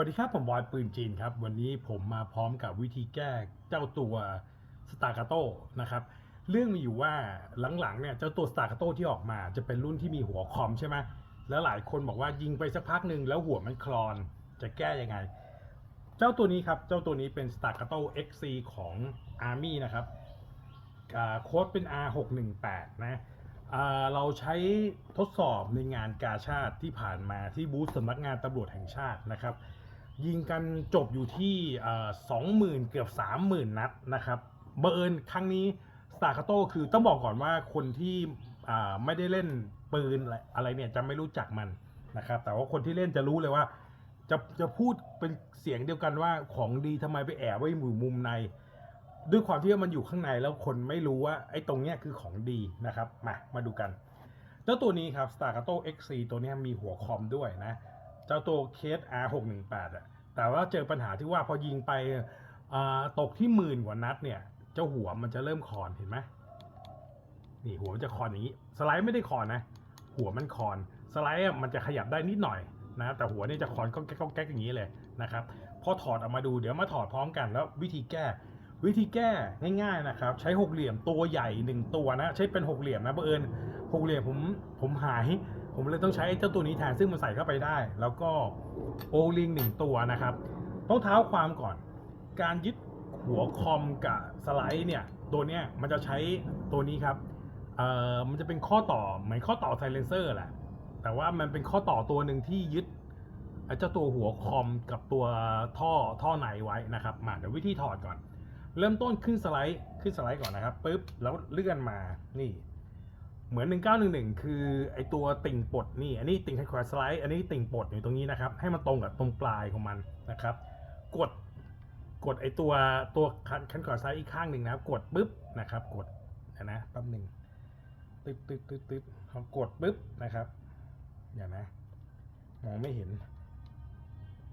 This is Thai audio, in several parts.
วัสดีครับผมบอยปืนจีนครับ วันนี้ผมมาพร้อมกับวิธีแก้เจ้าตัวสตาร์กาโต้นะครับ เรื่องมีอยู่ว่าหลังๆเนี่ยเจ้าตัวสตาร์กาโต้ที่ออกมาจะเป็นรุ่นที่มีหัวคอมใช่ไหมแล้วหลายคนบอกว่ายิงไปสักพักหนึ่งแล้วหัวมันคลอนจะแก้ยังไง เจ้าตัวนี้ครับ เจ้าตัวนี้เป็น s t a r k a t o XC ของ Army นะครับโค้ดเป็น R618 นะเราใช้ทดสอบในงานกาชาติที่ผ่านมาที่บูธสำนักงานตำรวจแห่งชาตินะครับ ยิงกันจบอยู่ที่สองหมื่นเกือบสามหมื่นนัดนะครับเบอร์เอิญครั้งนี้สตาร์คาโต้คือต้องบอกก่อนว่าคนที่ไม่ได้เล่นปืนอะไรเนี่ยจะไม่รู้จักมันนะครับ แต่ว่าคนที่เล่นจะรู้เลยว่า จะจะพูดเป็นเสียงเดียวกันว่าของดีทำไมไปแอบไว้หมู่มุมใน ด้วยความที่ว่ามันอยู่ข้างในแล้วคนไม่รู้ว่าไอ้ตรงเนี้ยคือของดีนะครับ มามาดูกัน เจ้าตัวนี้ครับ Staccato XC ตัวนี้มีหัวคอมด้วยนะ เจ้าตัวเคส R618 อะแต่ว่าเจอปัญหาที่ว่าพอยิงไปตกที่หมื่นกว่านัดเนี่ย เจ้าหัวมันจะเริ่มคอนเห็นไหมนี่หัวมันจะคอนอย่างนี้ สไลด์ไม่ได้คอนนะ หัวมันคอน สไลด์มันจะขยับได้นิดหน่อยนะแต่หัวนี่จะคอนก็แก๊กก็แก๊กอย่างนี้เลยนะครับ พอถอดออกมาดูเดี๋ยวมาถอดพร้อมกันแล้ววิธีแก้ วิธีแก้ง่ายๆนะครับ ใช้หกเหลี่ยมตัวใหญ่หนึ่งตัวนะ ใช้เป็นหกเหลี่ยมนะบังเอิญหกเหลี่ยมผมผมหาย ผมเลยต้องใช้เจ้าตัวนี้แทนซึ่งมันใส่เข้าไปได้ แล้วก็โอลิงหนึ่งตัวนะครับต้องเท้าความก่อน การยึดหัวคอมกับสไลด์เนี่ยตัวเนี้ยมันจะใช้ตัวนี้ครับเอ่อมันจะเป็นข้อต่อเหมือนข้อต่อไซเลนเซอร์แหละแต่ว่ามันเป็นข้อต่อตัวหนึ่งที่ยึดเจ้าตัวหัวคอมกับตัวท่อท่อในไว้นะครับมาเดี๋ยววิธีถอดก่อน เริ่มต้นขึ้นสไลด์ขึ้นสไลด์ก่อนนะครับปุ๊บแล้วเลื่อนมานี่ เหมือน 1911 คือไอตัวติ่งปลดนี่ อันนี้ติ่งแควสไลด์อันนี้ติ่งปลดอยู่ตรงนี้นะครับ ให้มันตรงกับตรงปลายของมันนะครับ กดกดไอตัวตัวคันคันขวาซ้ายอีกข้างหนึ่งนะครับ กดปุ๊บนะครับ กดเดี๋ยวนะแป๊บหนึ่งตึ๊ดตึ๊ดตึ๊ดตึ๊ดพอกดปุ๊บนะครับเดี๋ยวนะมองไม่เห็น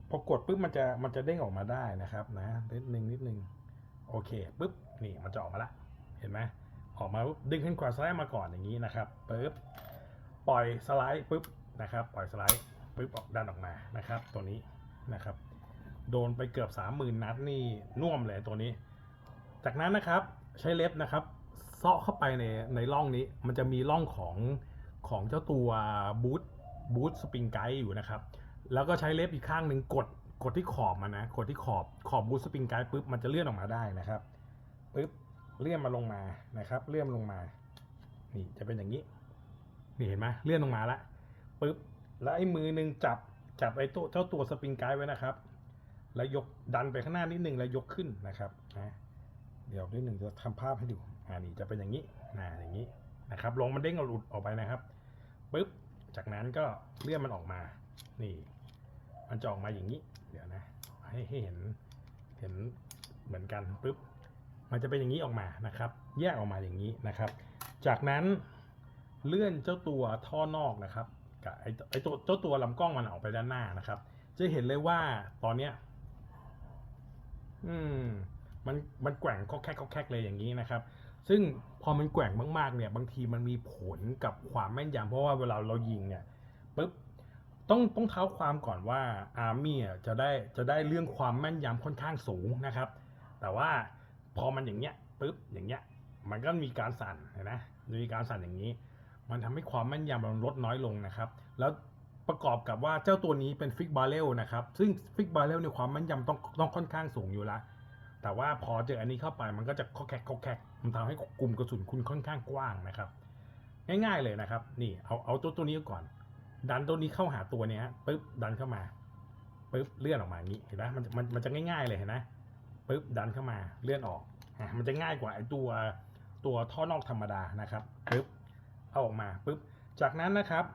พอกดปุ๊บมันจะมันจะเด้งออกมาได้นะครับ นะนิดนึงนิดนึง โอเคปุ๊บนี่มันจะออกมาละเห็นไหมออกมาปุ๊บดึงขึ้นขวาซ้ายมาก่อนอย่างนี้นะครับปุ๊บปล่อยสไลด์ปุ๊บนะครับ ปล่อยสไลด์ปุ๊บออกดันออกมานะครับ ตัวนี้นะครับ โดนไปเกือบ 30,000 นัดนี่น่วมเลยตัวนี้ จากนั้นนะครับใช้เล็บนะครับเซาะเข้าไปในในร่องนี้ มันจะมีร่องของของเจ้าตัวบูทบูทสปริงไกด์อยู่นะครับ แล้วก็ใช้เล็บอีกข้างหนึ่งกด กดที่ขอบมันนะกดที่ขอบขอบบูสปริงไกด์ปุ๊บมันจะเลื่อนออกมาได้นะครับปุ๊บเลื่อนมาลงมานะครับ เลื่อนลงมา นี่จะเป็นอย่างนี้ นี่เห็นไหมเลื่อนลงมาละปุ๊บแล้วไอ้มือหนึ่งจับจับไอ้ตัวเจ้าตัวสปริงไกด์ไว้นะครับ แล้วยกดันไปข้างหน้านิดนึงแล้วยกขึ้นนะครับนะเดี๋ยวนิดหนึ่งจะทำภาพให้ดูอ่านี่จะเป็นอย่างนี้นะอย่างนี้นะครับลงมันเด้งเอาหลุดออกไปนะครับปุ๊บจากนั้นก็เลื่อนมันออกมา นี่ มันจะออกมาอย่างนี้ ให้เห็นเห็นเหมือนกันปุ๊บมันจะเป็นอย่างนี้ออกมานะครับ แยกออกมาอย่างนี้นะครับ จากนั้นเลื่อนเจ้าตัวท่อนอกนะครับกับไอ้ไอตัวเจ้าตัวลำกล้องมันออกไปด้านหน้านะครับ จะเห็นเลยว่าตอนเนี้ยอืมมันมันแกว่งก็แคกก็แคกเลยอย่างนี้นะครับ ซึ่งพอมันแกว่งมากๆเนี่ยบางทีมันมีผลกับความแม่นยำเพราะว่าเวลาเรายิงเนี่ยปุ๊บ ต้องต้องเท้าความก่อนว่าอาร์มี่จะได้จะได้เรื่องความแม่นยำค่อนข้างสูงนะครับ แต่ว่าพอมันอย่างเงี้ยปุ๊บอย่างเงี้ยมันก็มีการสั่นเห็นไหมมีการสั่นอย่างนี้ มันทำให้ความแม่นยำมันลดน้อยลงนะครับ แล้วประกอบกับว่าเจ้าตัวนี้เป็นฟิกบาเรลนะครับ ซึ่งฟิกบาเรลเนี่ยความแม่นยำต้องต้องค่อนข้างสูงอยู่แล้วแต่ว่าพอเจออันนี้เข้าไปมันก็จะคอแคกคอแคกมันทำให้กลุ่มกระสุนคุณค่อนข้างกว้างนะครับ ง่ายๆเลยนะครับ นี่เอาเอาตัวตัวนี้ก่อน ดันตัวนี้เข้าหาตัวเนี้ยปุ๊บดันเข้ามาปุ๊บเลื่อนออกมาอย่างนี้เห็นไหมมันมันมันจะง่าย ๆเลยเห็นไหมปุ๊บดันเข้ามาเลื่อนออกอะมันจะง่ายกว่าไอ้ตัวตัวท่อนอกธรรมดานะครับปุ๊บเอาออกมาปุ๊บจากนั้นนะครับ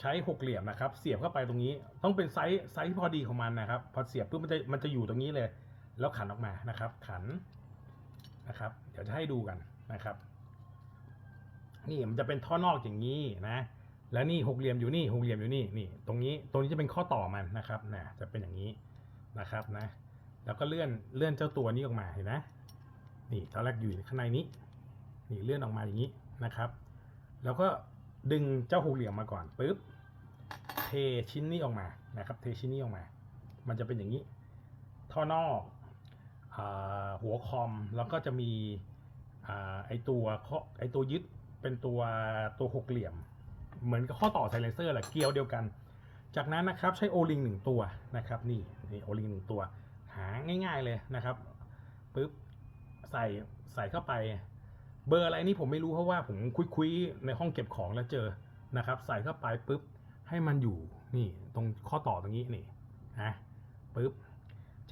ใช้หกเหลี่ยมนะครับ เสียบเข้าไปตรงนี้ ต้องเป็นไซส์ไซส์พอดีของมันนะครับ พอเสียบปุ๊บมันจะมันจะอยู่ตรงนี้เลย แล้วขันออกมานะครับ ขันนะครับ เดี๋ยวจะให้ดูกันนะครับ นี่มันจะเป็นท่อนอกอย่างนี้นะ แล้วนี่หกเหลี่ยมอยู่นี่หกเหลี่ยมอยู่นี่นี่ตรงนี้ตรงนี้จะเป็นข้อต่อมันนะครับนะจะเป็นอย่างนี้นะครับนะแล้วก็เลื่อนเลื่อนเจ้าตัวนี้ออกมาเห็นไหมนี่ตอนแรกอยู่ข้างในนี้นี่เลื่อนออกมาอย่างนี้นะครับ แล้วก็ดึงเจ้าหกเหลี่ยมมาก่อนปุ๊บเทชิ้นนี้ออกมานะครับ เทชิ้นนี้ออกมา มันจะเป็นอย่างนี้ ท่อนอกอหัวคอมแล้วก็จะมีอไอตัวข้อไอตัวยึดเป็นตัวตัวหกเหลี่ยม เหมือนกับข้อต่อไซเลนเซอร์แหละเกลียวเดียวกัน จากนั้นนะครับใช้โอลิงหนึ่งตัวนะครับนี่นี่โอลิงหนึ่งตัว หาง่าย ๆเลยนะครับปุ๊บใส่ใส่เข้าไป เบอร์อะไรนี่ผมไม่รู้เพราะว่าผมคุยๆในห้องเก็บของแล้วเจอนะครับ ใส่เข้าไปปุ๊บให้มันอยู่นี่ตรงข้อต่อตรงนี้นี่นะปุ๊บ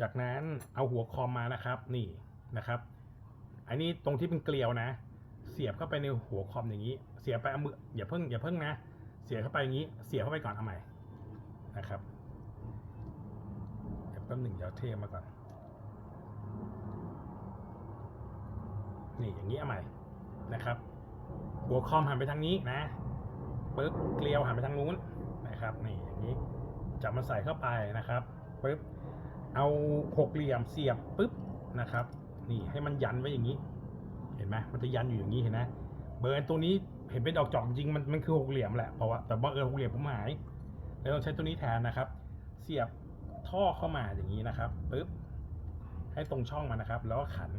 จากนั้นเอาหัวคอมมานะครับนี่นะครับ อันนี้ตรงที่เป็นเกลียวนะ เสียบเข้าไปในหัวคอมอย่างนี้ เสียบไปเอามืออย่าเพิ่งอย่าเพิ่งนะ เสียบเข้าไปอย่างนี้ เสียบเข้าไปก่อนเอาใหม่นะครับเดี๋ยวแป๊บหนึ่งเดี๋ยวเทมาก่อน นี่อย่างนี้เอาใหม่นะครับ หัวคอมหันไปทางนี้นะปึ๊บเกลียวหันไปทางนู้นนะครับ นี่อย่างนี้จับมันใส่เข้าไปนะครับปึ๊บเอาหกเหลี่ยมเสียบปึ๊บนะครับ นี่ให้มันยันไว้อย่างนี้ เห็นไหมมันจะยันอยู่อย่างนี้เห็นไหมเบอร์ตัวนี้เห็นเป็นดอกจอกจริงมันมันคือหกเหลี่ยมแหละเพราะว่าแต่ว่าเออหกเหลี่ยมผมหายเลยต้องใช้ตัวนี้แทนนะครับ เสียบท่อเข้ามาอย่างนี้นะครับปึ๊บให้ตรงช่องมันนะครับ แล้วก็ขัน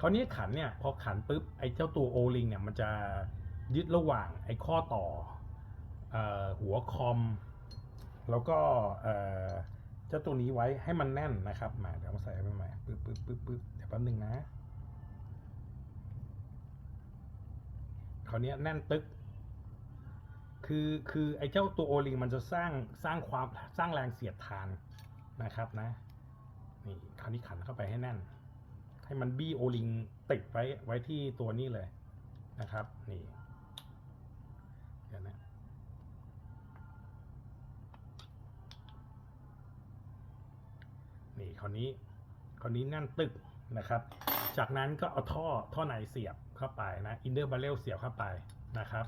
คราวนี้ขันเนี่ยพอขันปุ๊บไอ้เจ้าตัวโอลิงเนี่ยมันจะยึดระหว่างไอ้ข้อต่ออหัวคอม แล้วก็เอ่อเจ้าตัวนี้ไว้ให้มันแน่นนะครับมาเดี๋ยวมาใส่ไปใหม่ปึ๊บปึ๊บปึ๊บปึ๊บเดี๋ยวแป๊บนึงนะ คราวนี้แน่นตึก คือคือไอ้เจ้าตัวโอลิงมันจะสร้างสร้างความสร้างแรงเสียดทานนะครับนะนี่คราวนี้ขันเข้าไปให้แน่น ให้มันบี้โอลิงติดไว้ไว้ที่ตัวนี้เลยนะครับ นี่เดี๋ยวนะนี่คราวนี้คราวนี้แน่นตึกนะครับ จากนั้นก็เอาท่อท่อในเสียบเข้าไปนะอินเนอร์บาเรลเสียบเข้าไปนะครับ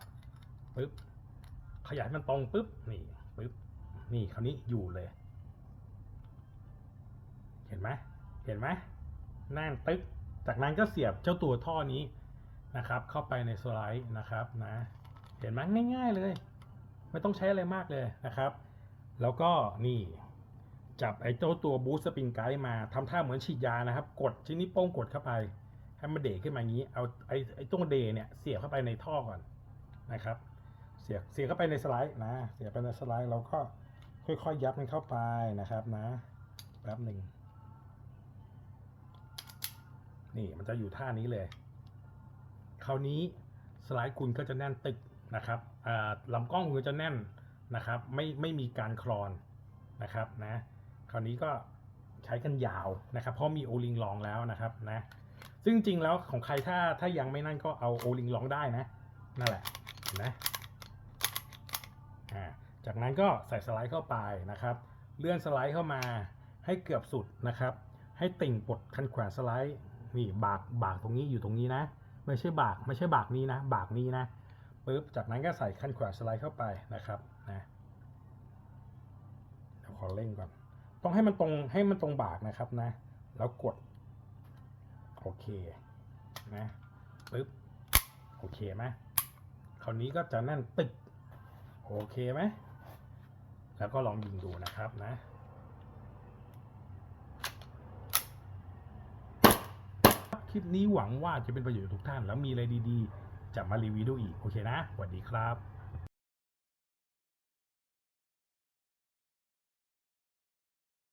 ปึ๊บขยายมันตรงปึ๊บนี่ปึ๊บนี่คราวนี้อยู่เลย เห็นไหมเห็นไหมแน่นตึ๊กจากนั้นก็เสียบเจ้าตัวท่อนี้นะครับ เข้าไปในสไลด์นะครับนะเห็นไหมง่าย ๆเลย ไม่ต้องใช้อะไรมากเลยนะครับ แล้วก็นี่ จับไอ้เจ้าตัวบูสต์สปริงไกด์มาทำท่าเหมือนฉีดยานะครับ กดชิ้นนี้โป้งกดเข้าไป ให้มันเดขึ้นมาอย่างนี้ เอาไอ้ไอ้ตัวเดเนี่ยเสียบเข้าไปในท่อก่อนนะครับ เสียบเสียบเข้าไปในสไลด์นะ เสียบไปในสไลด์เราก็ค่อยๆยัดมันเข้าไปนะครับนะแป๊บหนึ่งนี่มันจะอยู่ท่านี้เลย คราวนี้สไลด์คุณก็จะแน่นตึกนะครับลำกล้องคุณก็จะแน่นนะครับ ไม่ไม่มีการคลอนนะครับนะ คราวนี้ก็ใช้กันยาวนะครับ เพราะมีโอลิงลองแล้วนะครับนะซึ่งจริงแล้วของใครถ้าถ้ายังไม่นั่นก็เอาโอลิงลองได้นะนั่นแหละนไหมอ่าจากนั้นก็ใส่สไลด์เข้าไปนะครับ เลื่อนสไลด์เข้ามาให้เกือบสุดนะครับ ให้ติ่งปลดคันแขวนสไลด์นี่บากบากตรงนี้อยู่ตรงนี้นะ ไม่ใช่บากไม่ใช่บากนี้นะ บากนี้นะปุ๊บจากนั้นก็ใส่คันแขวนสไลด์เข้าไปนะครับนะเดี๋ยวขอเร่งก่อน ต้องให้มันตรงให้มันตรงบากนะครับนะ แล้วกด โอเคนะปึ๊บโอเคไหมคราวนี้ก็จะแน่นตึกโอเคไหมแล้วก็ลองยิงดูนะครับนะคลิปนี้หวังว่าจะเป็นประโยชน์กับทุกท่าน แล้วมีอะไรดีๆ จะมารีวิวดูอีก โอเคนะสวัสดีครับ